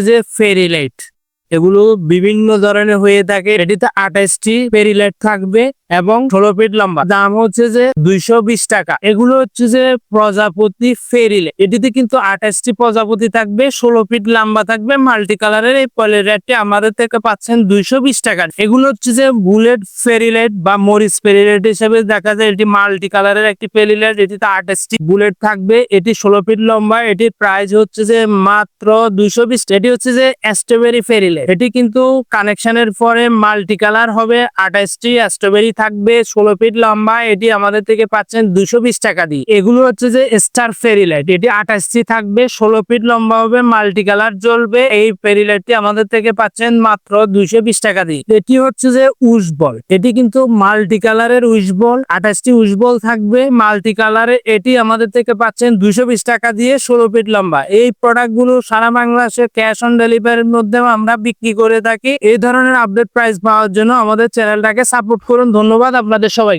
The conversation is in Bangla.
যে ফেরি লাইট এগুলো বিভিন্ন ধরনের হয়ে থাকে। এটিতে আঠাশটি পেরিলেট থাকবে এবং ষোলো ফিট লম্বা। দাম হচ্ছে যে দুইশো বিশ টাকা। এগুলো হচ্ছে যে প্রজাপতি ফেরিলে এটিতে কিন্তু আঠাশটি প্রজাপতি থাকবে, ষোলো ফিট লম্বা থাকবে। মাল্টি কালারের এই পলের রেটটি আমাদের থেকে পাচ্ছেন দুইশো বিশ টাকা। এগুলো হচ্ছে যে বুলেট ফেরি লাইট বা মরিচ ফেরি লাইট হিসেবে দেখা যায়। এটি মাল্টি কালারের একটি ফেরি লাইট এটিতে আঠাশটি বুলেট থাকবে। এটি ষোলো ফিট লম্বা। এটির প্রাইস হচ্ছে যে মাত্র দুইশো বিশ। এটি হচ্ছে যে স্ট্রবেরি ফেরি লাইট এটি কিন্তু কানেকশনের পরে মাল্টি কালার হবে আঠাশটি স্ট্রবেরি থাকবে, ষোলো ফিট লম্বা, এটি আমাদের থেকে পাচ্ছেন দুশো বিশ টাকা দিয়ে। এগুলো হচ্ছে যে স্টার ফেরি লাইট এটি আঠাশটি থাকবে, ষোলো ফিট লম্বা হবে মাল্টি কালার জ্বলবে, এই ফেরি লাইটটি আমাদের থেকে পাচ্ছেন মাত্র দুইশো বিশ টাকা দিয়ে। এটি হচ্ছে যে উস বল, এটি কিন্তু মাল্টি কালারের উইশ বল আঠাশটি উইশ বল থাকবে মাল্টি কালারের এটি আমাদের থেকে পাচ্ছেন দুইশো বিশ টাকা দিয়ে, ষোলো ফিট লম্বা। এই প্রোডাক্টগুলো সারা বাংলাদেশে ক্যাশ অন ডেলিভারির মধ্যে আমরা বিক্রি করে থাকি। এই ধরনের আপডেট প্রাইস পাওয়ার জন্য আমাদের চ্যানেলটাকে সাপোর্ট করুন। ধন্যবাদ আপনাদের সবাই